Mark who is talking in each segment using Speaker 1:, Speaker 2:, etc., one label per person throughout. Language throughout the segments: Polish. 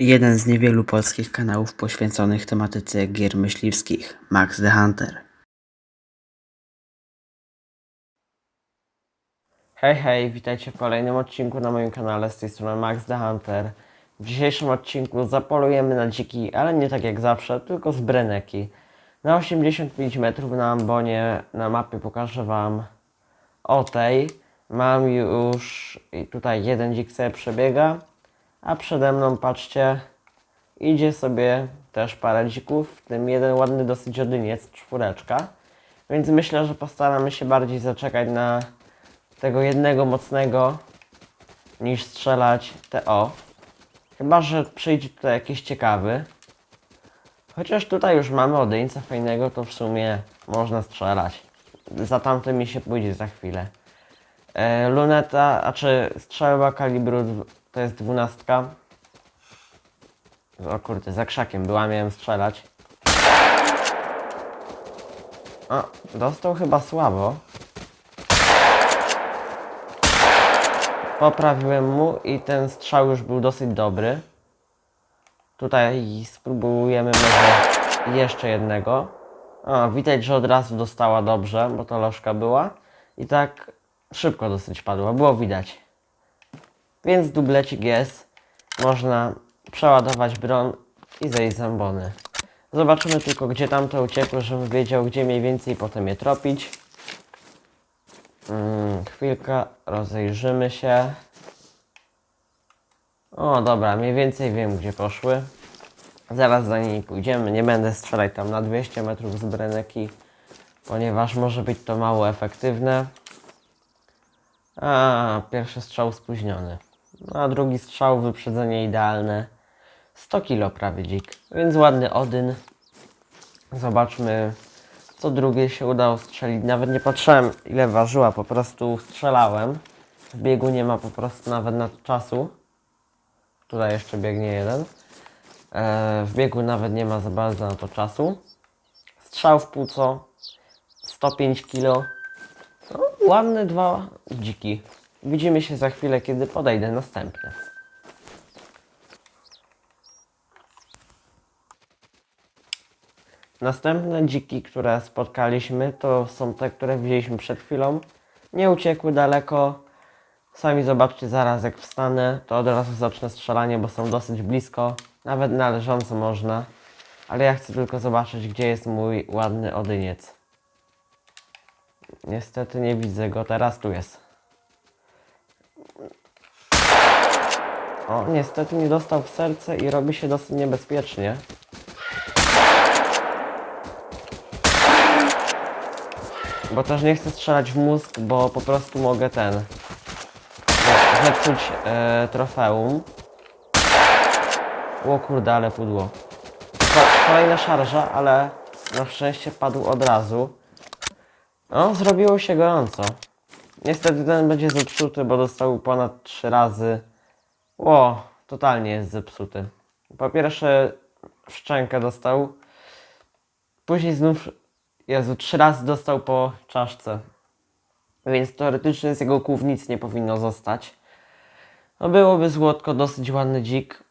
Speaker 1: Jeden z niewielu polskich kanałów poświęconych tematyce gier myśliwskich, Max the Hunter.
Speaker 2: Hej, hej, witajcie w kolejnym odcinku na moim kanale, z tej strony Max the Hunter. W dzisiejszym odcinku zapolujemy na dziki, ale nie tak jak zawsze, tylko z breneki. Na 85 metrów na ambonie na mapie pokażę Wam o tej. Mam już i tutaj jeden dzik sobie przebiega, a przede mną, patrzcie, idzie sobie też parę dzików, w tym jeden ładny dosyć odyniec, czwóreczka. Więc myślę, że postaramy się bardziej zaczekać na tego jednego mocnego niż strzelać TO. Chyba, że przyjdzie tutaj jakiś ciekawy. Chociaż tutaj już mamy odeńca fajnego, to w sumie można strzelać. Za tamtym mi się pójdzie za chwilę. E, luneta, a czy strzelba kalibru to jest dwunastka. O kurde, za krzakiem była, miałem strzelać. O, dostał chyba słabo. Poprawiłem mu i ten strzał już był dosyć dobry. Tutaj spróbujemy może jeszcze jednego. O, widać, że od razu dostała dobrze, bo to lożka była. I tak szybko dosyć padła, było widać. Więc dublecik jest. Można przeładować bron i zejść z ambony. Zobaczymy tylko, gdzie tamte uciekły, żebym wiedział, gdzie mniej więcej potem je tropić. Mm, chwilkę, rozejrzymy się. O, dobra, mniej więcej wiem, gdzie poszły. Zaraz za nimi pójdziemy. Nie będę strzelać tam na 200 metrów z breneki, ponieważ może być to mało efektywne. A, pierwszy strzał spóźniony. A drugi strzał, wyprzedzenie idealne. 100 kilo prawie dzik, więc ładny Odyn. Zobaczmy, co drugie się udało strzelić. Nawet nie patrzyłem ile ważyła, po prostu strzelałem. W biegu nie ma po prostu nawet na czasu. Tutaj jeszcze biegnie jeden. E, w biegu nawet nie ma za bardzo na to czasu. Strzał w płuco. 105 kg. No, ładne dwa dziki. Widzimy się za chwilę, kiedy podejdę następny. Następne dziki, które spotkaliśmy, to są te, które widzieliśmy przed chwilą. Nie uciekły daleko. Sami zobaczcie zaraz, jak wstanę, to od razu zacznę strzelanie, bo są dosyć blisko. Nawet na leżąco można. Ale ja chcę tylko zobaczyć, gdzie jest mój ładny odyniec. Niestety nie widzę go, teraz tu jest. O, niestety nie dostał w serce i robi się dosyć niebezpiecznie. Bo też nie chcę strzelać w mózg, bo po prostu mogę ten. ze- zepsuć e, trofeum. O kurde, ale pudło. Ko- kolejna szarża, ale na szczęście padł od razu. No, zrobiło się gorąco. Niestety ten będzie zepsuty, bo dostał ponad 3 razy. Ło, totalnie jest zepsuty. Po pierwsze szczękę dostał. Później znów Jezu, trzy razy dostał po czaszce. Więc teoretycznie z jego kłów nic nie powinno zostać. No byłoby złotko, dosyć ładny dzik.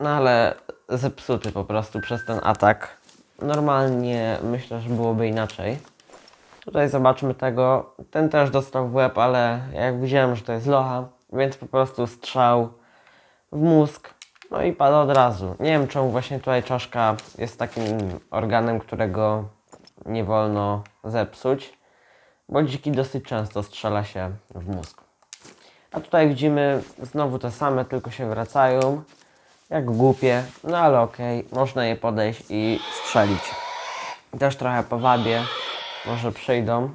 Speaker 2: No ale zepsuty po prostu przez ten atak. Normalnie myślę, że byłoby inaczej. Tutaj zobaczmy tego. Ten też dostał w łeb, ale jak widziałem, że to jest locha, więc po prostu strzał w mózg. No i padł od razu. Nie wiem czemu właśnie tutaj czaszka jest takim organem, którego nie wolno zepsuć, bo dziki dosyć często strzela się w mózg. A tutaj widzimy znowu te same, tylko się wracają. Jak głupie, no ale okej, można je podejść i strzelić. Też trochę powabię, może przyjdą.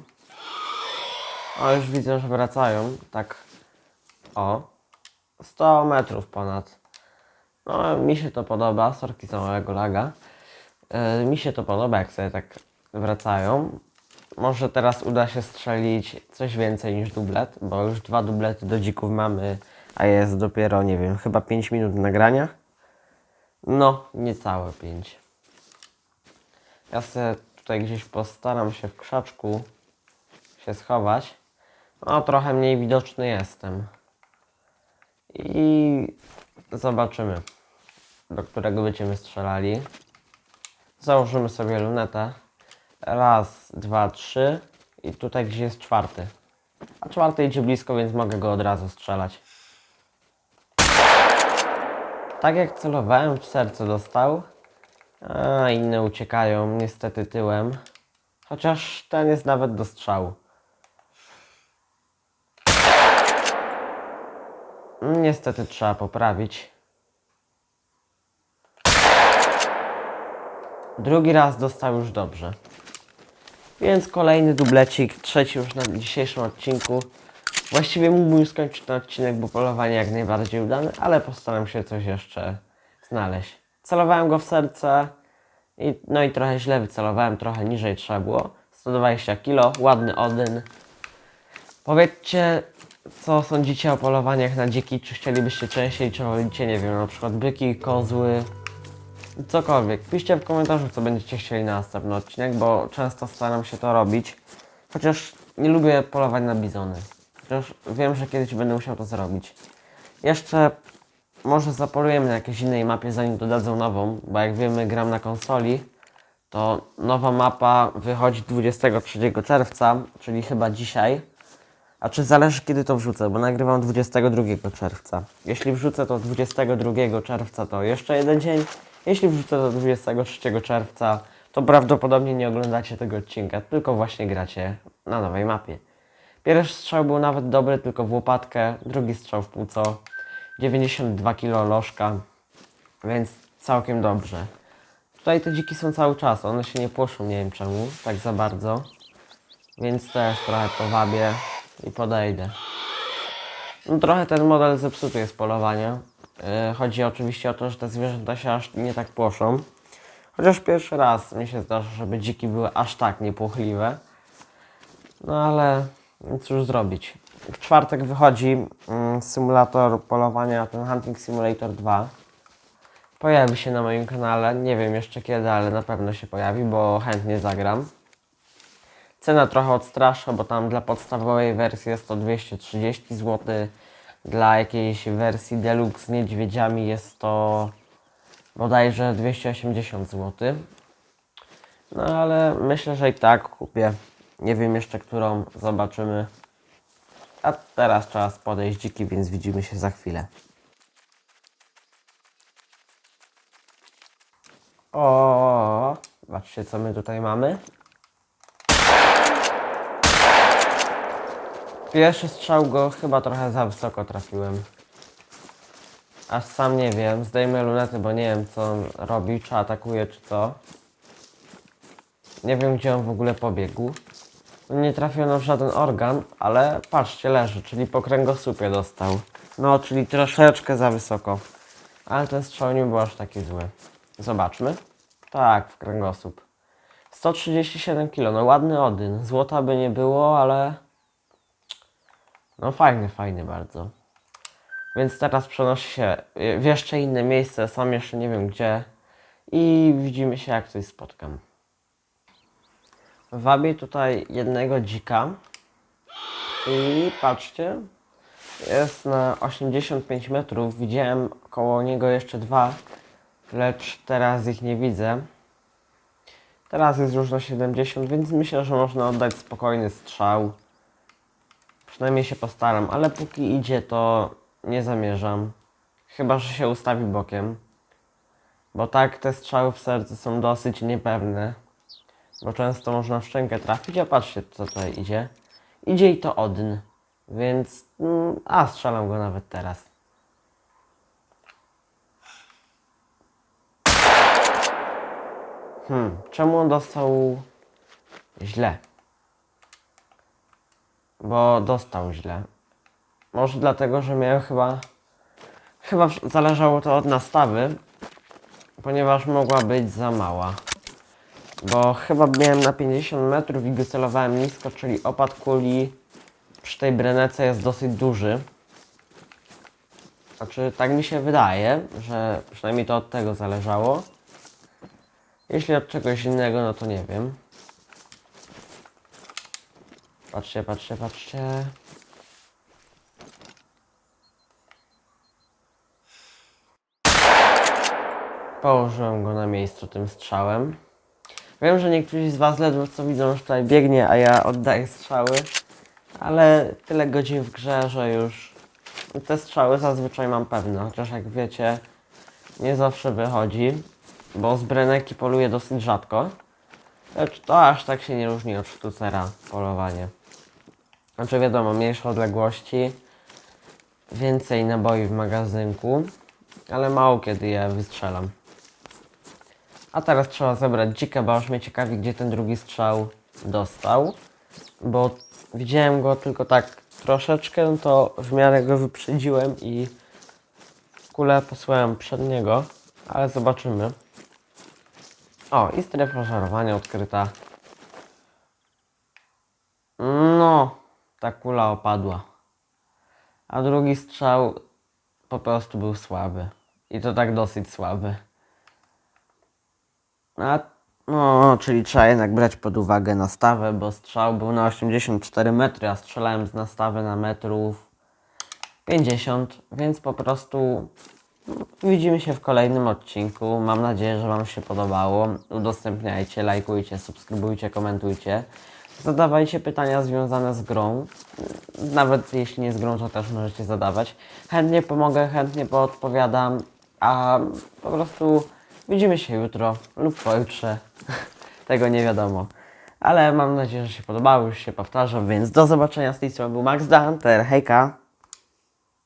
Speaker 2: O, już widzę, że wracają, tak o, 100 metrów ponad. No, mi się to podoba, sorki za małego laga. E, mi się to podoba, jak sobie tak wracają. Może teraz uda się strzelić coś więcej niż dublet, bo już dwa dublety do dzików mamy, a jest dopiero, nie wiem, chyba 5 minut nagrania. No, niecałe 5. Ja sobie tutaj gdzieś postaram się w krzaczku się schować. No, trochę mniej widoczny jestem. I zobaczymy. do którego będziemy strzelali. Założymy sobie lunetę. Raz, dwa, trzy. I tutaj gdzieś jest czwarty. A czwarty idzie blisko, więc mogę go od razu strzelać. Tak jak celowałem, w serce dostał. A inne uciekają, niestety tyłem. Chociaż ten jest nawet do strzału. Niestety trzeba poprawić. Drugi raz dostał już dobrze. Więc kolejny dublecik, trzeci już na dzisiejszym odcinku. Właściwie mógłbym skończyć ten odcinek, bo polowanie jak najbardziej udane, ale postaram się coś jeszcze znaleźć. Celowałem go w serce, i, no i trochę źle wycelowałem, trochę niżej trzeba było. 120 kg, ładny odyn. Powiedzcie, co sądzicie o polowaniach na dziki, czy chcielibyście częściej, czy wolicie, nie wiem, na przykład byki, kozły, cokolwiek. Piszcie w komentarzu, co będziecie chcieli na następny odcinek, bo często staram się to robić. Chociaż nie lubię polować na bizony. Chociaż wiem, że kiedyś będę musiał to zrobić. Jeszcze może zapolujemy na jakiejś innej mapie, zanim dodadzą nową, bo jak wiemy, gram na konsoli, to nowa mapa wychodzi 23 czerwca, czyli chyba dzisiaj. A czy zależy kiedy to wrzucę, bo nagrywam 22 czerwca. Jeśli wrzucę to 22 czerwca, to jeszcze jeden dzień. Jeśli wrzucę to 23 czerwca, to prawdopodobnie nie oglądacie tego odcinka, tylko właśnie gracie na nowej mapie. Pierwszy strzał był nawet dobry, tylko w łopatkę, drugi strzał w płuco, 92 kg lożka, więc całkiem dobrze. Tutaj te dziki są cały czas, one się nie płoszą, nie wiem czemu, tak za bardzo. Więc też trochę powabię i podejdę. No, trochę ten model zepsuty jest polowania. Yy, chodzi oczywiście o to, że te zwierzęta się aż nie tak płoszą. Chociaż pierwszy raz mi się zdarza, żeby dziki były aż tak niepłochliwe. No ale cóż zrobić. W czwartek wychodzi mm, symulator polowania, ten Hunting Simulator 2. Pojawi się na moim kanale. Nie wiem jeszcze kiedy, ale na pewno się pojawi, bo chętnie zagram. Cena trochę odstrasza, bo tam dla podstawowej wersji jest to 230 zł. Dla jakiejś wersji deluxe z niedźwiedziami jest to bodajże 280 zł. No ale myślę, że i tak kupię. Nie wiem jeszcze którą, zobaczymy. A teraz czas podejść dziki, więc widzimy się za chwilę. O, zobaczcie co my tutaj mamy. Pierwszy strzał go chyba trochę za wysoko trafiłem. Aż sam nie wiem. Zdejmę lunety, bo nie wiem co on robi, czy atakuje, czy co. Nie wiem gdzie on w ogóle pobiegł. Nie trafił w żaden organ, ale patrzcie, leży, czyli po kręgosłupie dostał. No, czyli troszeczkę za wysoko. Ale ten strzał nie był aż taki zły. Zobaczmy. Tak, w kręgosłup. 137 kg, no ładny odyn. Złota by nie było, ale... No fajny, fajny bardzo. Więc teraz przenoszę się w jeszcze inne miejsce, sam jeszcze nie wiem gdzie. I widzimy się jak coś spotkam. Wabię tutaj jednego dzika. I patrzcie, jest na 85 metrów. Widziałem koło niego jeszcze dwa, lecz teraz ich nie widzę. Teraz jest już na 70, więc myślę, że można oddać spokojny strzał. Przynajmniej się postaram, ale póki idzie, to nie zamierzam. Chyba, że się ustawi bokiem. Bo tak te strzały w sercu są dosyć niepewne. Bo często można w szczękę trafić, a patrzcie co tutaj idzie. Idzie i to odn. Więc. Mm, a strzelam go nawet teraz. Hmm, czemu on dostał źle? Bo dostał źle. Może dlatego, że miałem chyba. Chyba zależało to od nastawy, ponieważ mogła być za mała. Bo chyba miałem na 50 metrów i wycelowałem nisko, czyli opad kuli przy tej brenece jest dosyć duży. Znaczy, tak mi się wydaje, że przynajmniej to od tego zależało. Jeśli od czegoś innego, no to nie wiem. Patrzcie, patrzcie, patrzcie. Położyłem go na miejscu tym strzałem. Wiem, że niektórzy z Was ledwo co widzą, że tutaj biegnie, a ja oddaję strzały. Ale tyle godzin w grze, że już te strzały zazwyczaj mam pewne. Chociaż jak wiecie, nie zawsze wychodzi, bo z breneki poluję dosyć rzadko. Lecz to aż tak się nie różni od sztucera polowanie. Znaczy wiadomo, mniejsze odległości, więcej naboi w magazynku, ale mało kiedy je wystrzelam. A teraz trzeba zebrać dzikę, bo aż mnie ciekawi, gdzie ten drugi strzał dostał. Bo widziałem go tylko tak troszeczkę, to w miarę go wyprzedziłem i kulę posłałem przed niego, ale zobaczymy. O, i strefa żarowania odkryta. No, ta kula opadła. A drugi strzał po prostu był słaby. I to tak dosyć słaby. A, no, czyli trzeba jednak brać pod uwagę nastawę, bo strzał był na 84 metry, a strzelałem z nastawy na metrów 50, więc po prostu widzimy się w kolejnym odcinku. Mam nadzieję, że Wam się podobało. Udostępniajcie, lajkujcie, subskrybujcie, komentujcie. Zadawajcie pytania związane z grą. Nawet jeśli nie z grą, to też możecie zadawać. Chętnie pomogę, chętnie poodpowiadam, a po prostu widzimy się jutro lub pojutrze. Tego nie wiadomo. Ale mam nadzieję, że się podobało, już się powtarzam, więc do zobaczenia z tej strony był Max Hunter. Hejka!